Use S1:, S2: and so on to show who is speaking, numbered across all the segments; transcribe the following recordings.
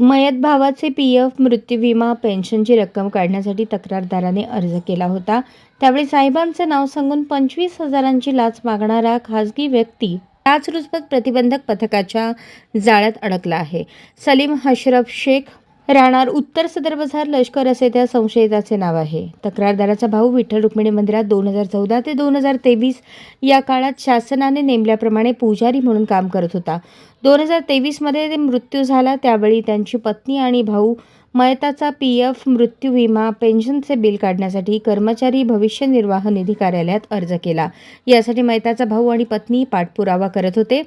S1: मयत भावाचे P F मृत्यू विमा पेन्शनची रक्कम काढण्यासाठी तक्रारदाराने अर्ज केला होता. त्यावेळी साहेबांचे नाव सांगून पंचवीस हजारांची लाच मागणारा खासगी व्यक्ती लाचलुचपत प्रतिबंधक पथकाच्या जाळ्यात अडकला आहे. सलीम हशरफ शेख राहणार उत्तर सदर बाजार लष्कर असे त्या संशयिताचे नाव आहे. तक्रारदाराचा भाऊ विठ्ठल रुक्मिणी मंदिरात दोन हजार चौदा ते दोन हजार तेवीस या काळात शासनाने नेमल्याप्रमाणे पुजारी म्हणून काम करत होता. दोन हजार तेवीसमध्ये ते मृत्यू झाला त्यावेळी त्यांची पत्नी आणि भाऊ मयताचा पी एफ मृत्यू विमा पेन्शनचे बिल काढण्यासाठी कर्मचारी भविष्य निर्वाह निधी कार्यालयात अर्ज केला. यासाठी मयताचा भाऊ आणि पत्नी पाठपुरावा करत होते.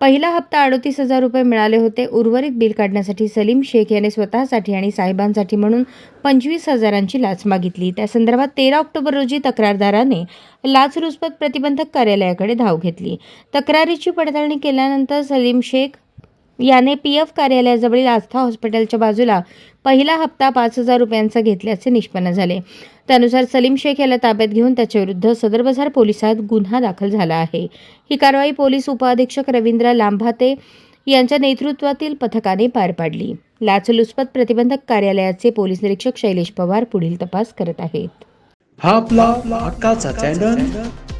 S1: पहिला हप्ता अडतीस हजार रुपये मिळाले होते. उर्वरित बिल काढण्यासाठी सलीम शेख याने स्वतःसाठी आणि साहेबांसाठी म्हणून पंचवीस हजारांची लाच मागितली. त्या संदर्भात तेरा ऑक्टोबर रोजी तक्रारदाराने लाचलुचपत प्रतिबंधक कार्यालयाकडे धाव घेतली. तक्रारीची पडताळणी केल्यानंतर सलीम शेख याने पी एफ कार्यालयाजवळील आस्था हॉस्पिटलच्या बाजूला पहिला हप्ता पाच हजार रुपयांचा घेतल्याचे निष्पन्न झाले. त्यानुसार सलीम शेख याला ताब्यात घेऊन त्याच्याविरुद्ध सदर बाजार पोलिसात गुन्हा दाखल झाला आहे. ही कारवाई पोलीस उपअधीक्षक रवींद्र लांभाते यांच्या नेतृत्वातील पथकाने पार पाडली. लाचलुचपत प्रतिबंधक कार्यालयाचे पोलीस निरीक्षक शैलेश पवार पुढील तपास करत आहेत.
S2: हा आपला चॅनल